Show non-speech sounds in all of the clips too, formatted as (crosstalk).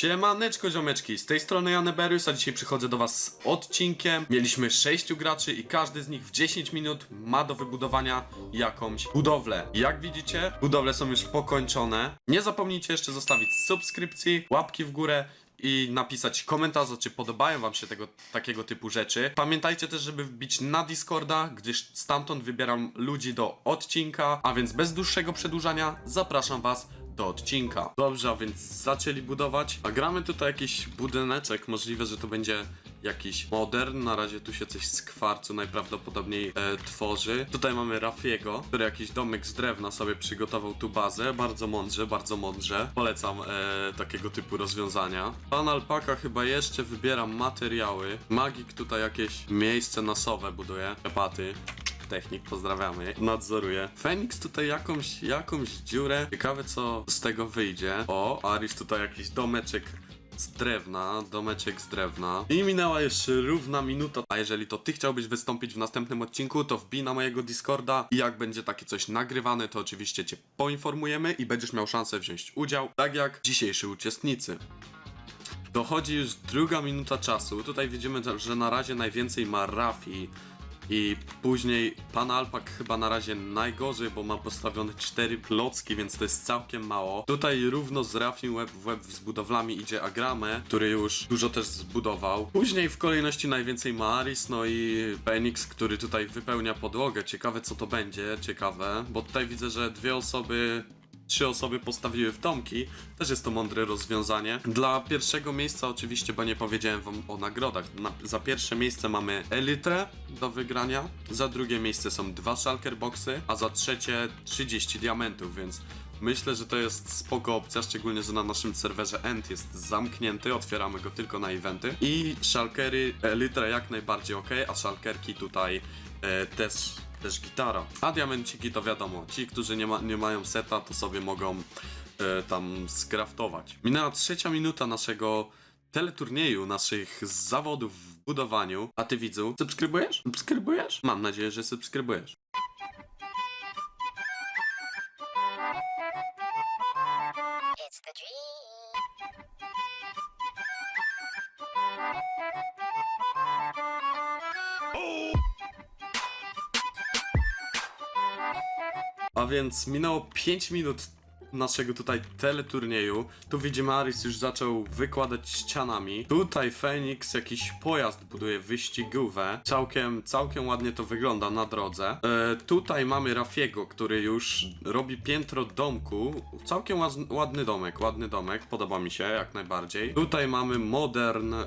Siemaneczko ziomeczki, z tej strony Janeberius, a dzisiaj przychodzę do was z odcinkiem. Mieliśmy 6 graczy i każdy z nich w 10 minut ma do wybudowania jakąś budowlę. Jak widzicie, budowle są już pokończone. Nie zapomnijcie jeszcze zostawić subskrypcji, łapki w górę i napisać komentarze, czy podobają wam się tego takiego typu rzeczy. Pamiętajcie też, żeby wbić na Discorda, gdyż stamtąd wybieram ludzi do odcinka, a więc bez dłuższego przedłużania zapraszam was do odcinka. Dobrze, a więc zaczęli budować. A gramy tutaj jakiś budyneczek. Możliwe, że to będzie jakiś modern. Na razie tu się coś z kwarcu najprawdopodobniej e, tworzy. Tutaj mamy Rafiego, który jakiś domek z drewna sobie przygotował tu bazę. Bardzo mądrze, bardzo mądrze. Polecam e, takiego typu rozwiązania. Pan Alpaka chyba jeszcze wybiera materiały. Magik tutaj jakieś miejsce nasowe buduje. Epaty. Technik, pozdrawiamy. Nadzoruje. Fenix tutaj jakąś, jakąś dziurę. Ciekawe co z tego wyjdzie. O, Aris tutaj jakiś domeczek z drewna, domeczek z drewna. I minęła jeszcze równa minuta. A jeżeli to ty chciałbyś wystąpić w następnym odcinku, to wbij na mojego Discorda i jak będzie takie coś nagrywane, to oczywiście cię poinformujemy i będziesz miał szansę wziąć udział, tak jak dzisiejsi uczestnicy. Dochodzi już druga minuta czasu. Tutaj widzimy, że na razie najwięcej ma Rafi. I później pan Alpak chyba na razie najgorzej, bo ma postawione cztery klocki, więc to jest całkiem mało. Tutaj równo z Rafim web w web z budowlami idzie Agrame, który już dużo też zbudował. Później w kolejności najwięcej ma Aris, no i Phoenix, który tutaj wypełnia podłogę. Ciekawe co to będzie, ciekawe, bo tutaj widzę, że dwie osoby trzy osoby postawiły w domki. Też jest to mądre rozwiązanie. Dla pierwszego miejsca oczywiście, bo nie powiedziałem wam o nagrodach. Na, za pierwsze miejsce mamy Elytrę do wygrania, za drugie miejsce są dwa Shulker Boxy, a za trzecie 30 diamentów, więc myślę, że to jest spoko opcja, szczególnie, że na naszym serwerze End jest zamknięty, otwieramy go tylko na eventy. I Shulkery, Elytra jak najbardziej ok, a Shulkerki tutaj e, też też gitara. A diamenciki to wiadomo, ci, którzy nie, ma, nie mają seta, to sobie mogą e, tam skraftować. Minęła trzecia minuta naszego teleturnieju, naszych zawodów w budowaniu. A ty widzu, subskrybujesz? Subskrybujesz? Mam nadzieję, że subskrybujesz. A więc minęło 5 minut naszego tutaj teleturnieju. Tu widzimy Aris już zaczął wykładać ścianami. Tutaj Phoenix jakiś pojazd buduje wyścigówę. Całkiem, całkiem ładnie to wygląda na drodze. E, tutaj mamy Rafiego, który już robi piętro domku. Całkiem ładny domek, ładny domek. Podoba mi się jak najbardziej. Tutaj mamy modern... E,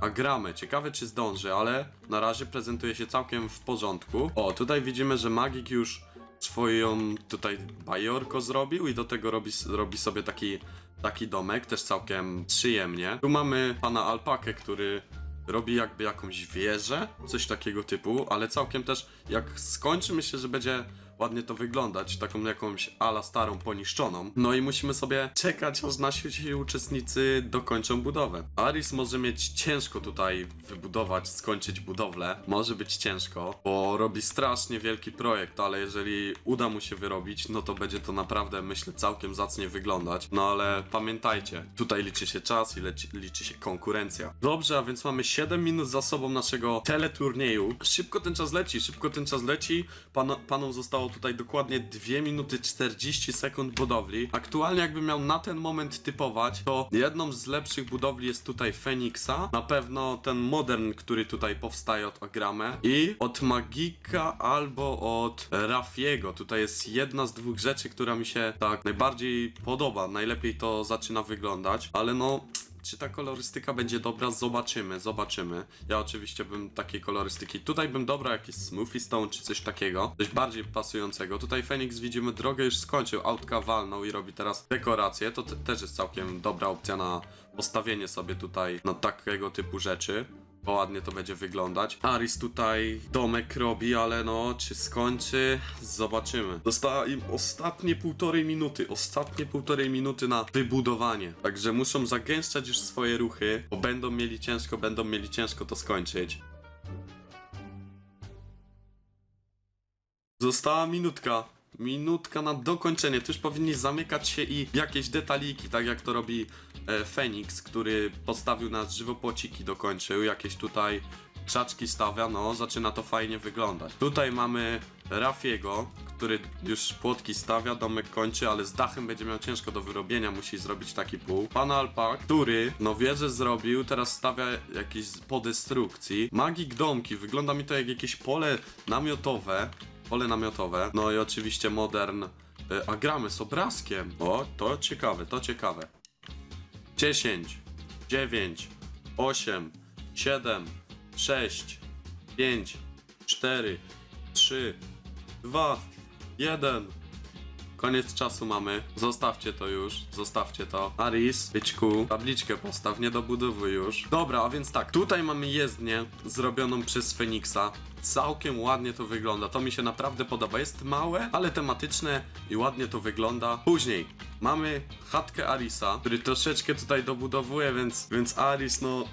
Agramy. Ciekawe czy zdąży, ale na razie prezentuje się całkiem w porządku. O, tutaj widzimy, że Magik już swoją tutaj bajorko zrobił i do tego robi, robi sobie taki, taki domek, też całkiem przyjemnie. Tu mamy pana Alpakę, który robi jakby jakąś wieżę, coś takiego typu, ale całkiem też jak skończy, myślę, że będzie ładnie to wyglądać, taką jakąś ala starą, poniszczoną. No i musimy sobie czekać, aż nasi uczestnicy dokończą budowę. Aris może mieć ciężko tutaj wybudować, skończyć budowlę. Może być ciężko, bo robi strasznie wielki projekt, ale jeżeli uda mu się wyrobić, no to będzie to naprawdę, myślę, całkiem zacnie wyglądać. No ale pamiętajcie, tutaj liczy się czas i liczy się konkurencja. Dobrze, a więc mamy 7 minut za sobą naszego teleturnieju. Szybko ten czas leci, szybko ten czas leci. Pan, panom zostało tutaj dokładnie 2 minuty 40 sekund budowli. Aktualnie jakbym miał na ten moment typować, to jedną z lepszych budowli jest tutaj Feniksa. Na pewno ten modern, który tutaj powstaje od Agrame i od Magika albo od Rafiego. Tutaj jest jedna z dwóch rzeczy, która mi się tak najbardziej podoba. Najlepiej to zaczyna wyglądać, ale no czy ta kolorystyka będzie dobra? Zobaczymy, zobaczymy. Ja oczywiście bym takiej kolorystyki. Tutaj bym dobrał jakiś Smoothie Stone czy coś takiego. Coś bardziej pasującego. Tutaj Phoenix widzimy drogę już skończył. Autka walnął i robi teraz dekorację. To te- też jest całkiem dobra opcja na postawienie sobie tutaj na takiego typu rzeczy. Bo ładnie to będzie wyglądać. Aris tutaj domek robi, ale no, czy skończy? Zobaczymy. Została im ostatnie półtorej minuty. Ostatnie półtorej minuty na wybudowanie. Także muszą zagęszczać już swoje ruchy, bo będą mieli ciężko, będą mieli ciężko to skończyć. Została minutka. Minutka na dokończenie. Tu już powinni zamykać się i jakieś detaliki, tak jak to robi e, który postawił nas żywopłociki, dokończył. Jakieś tutaj krzaczki stawia, no zaczyna to fajnie wyglądać. Tutaj mamy Rafiego, który już płotki stawia, domek kończy, ale z dachem będzie miał ciężko do wyrobienia, musi zrobić taki pół. Pan Alpak, który no wieżę zrobił, teraz stawia jakieś po destrukcji. Magik domki, wygląda mi to jak jakieś pole namiotowe. Pole namiotowe. No i oczywiście modern. e, A gramy z obrazkiem. O, to ciekawe, to ciekawe. 10, 9, 8, 7, 6, 5, 4, 3, 2, 1. Koniec czasu mamy. Zostawcie to już. Zostawcie to. Aris, byczku, tabliczkę postaw, nie dobudowuj już. Dobra, a więc tak, tutaj mamy jezdnię zrobioną przez Feniksa. Całkiem ładnie to wygląda. To mi się naprawdę podoba. Jest małe, ale tematyczne i ładnie to wygląda. Później mamy chatkę Arisa, który troszeczkę tutaj dobudowuje, więc, więc Aris, no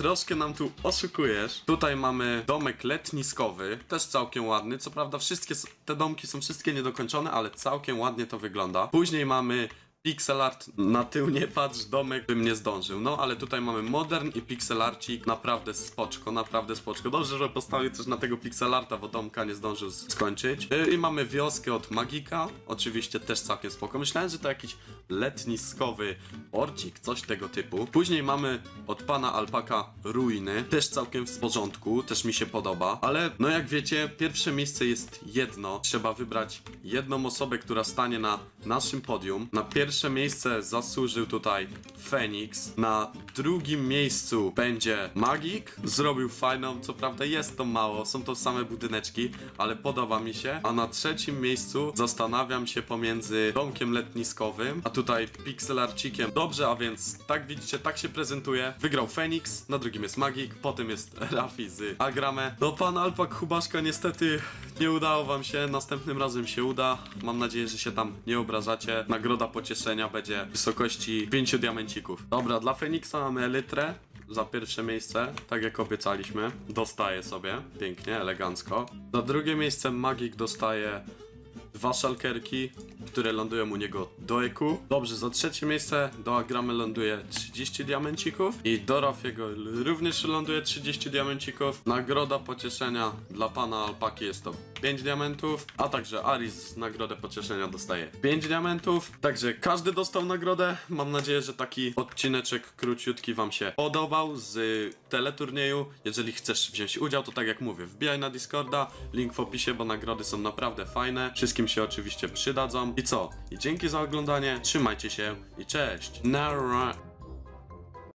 Troszkę nam tu oszukujesz. Tutaj mamy domek letniskowy, też całkiem ładny. Co prawda wszystkie te domki są wszystkie niedokończone, ale całkiem ładnie to wygląda. Później mamy pixel art, na tył nie patrz, domek bym nie zdążył. No ale tutaj mamy modern i pixel arcik, naprawdę spoczko, naprawdę spoczko. Dobrze, że postawił też na tego pixel arta, bo domka nie zdążył skończyć. Yy, I mamy wioskę od Magika, oczywiście też całkiem spoko. Myślałem, że to jakiś letniskowy orcik, coś tego typu. Później mamy od pana Alpaka ruiny, też całkiem w porządku, też mi się podoba, ale no jak wiecie, pierwsze miejsce jest jedno. Trzeba wybrać jedną osobę, która stanie na naszym podium. Na pierwsze miejsce zasłużył tutaj Phoenix, na drugim miejscu będzie Magik, zrobił fajną, co prawda jest to mało, są to same budyneczki, ale podoba mi się, a na trzecim miejscu zastanawiam się pomiędzy domkiem letniskowym, a tutaj pixelarcikiem. Dobrze, a więc tak widzicie, tak się prezentuje. Wygrał Phoenix, na drugim jest Magik, potem jest (laughs) Rafi z Agrame. No pan Alpak Hubaszka niestety nie udało wam się, następnym razem się uda. Mam nadzieję, że się tam nie obrażacie. Nagroda będzie w wysokości 5 diamencików. Dobra, dla Feniksa mamy elytrę za pierwsze miejsce, tak jak obiecaliśmy. Dostaje sobie, pięknie, elegancko. Za drugie miejsce Magik dostaje dwa szalkerki, które lądują u niego do eku. Dobrze, za trzecie miejsce do Agramy ląduje 30 diamencików i do Rafiego również ląduje 30 diamencików. Nagroda pocieszenia dla pana Alpaki jest to 5 diamentów, a także Aris nagrodę pocieszenia dostaje 5 diamentów. Także każdy dostał nagrodę. Mam nadzieję, że taki odcineczek króciutki wam się podobał z teleturnieju. Jeżeli chcesz wziąć udział, to tak jak mówię, wbijaj na Discorda, link w opisie, bo nagrody są naprawdę fajne. Wszystkim się oczywiście przydadzą. I co? I dzięki za oglądanie, trzymajcie się i cześć! Nara!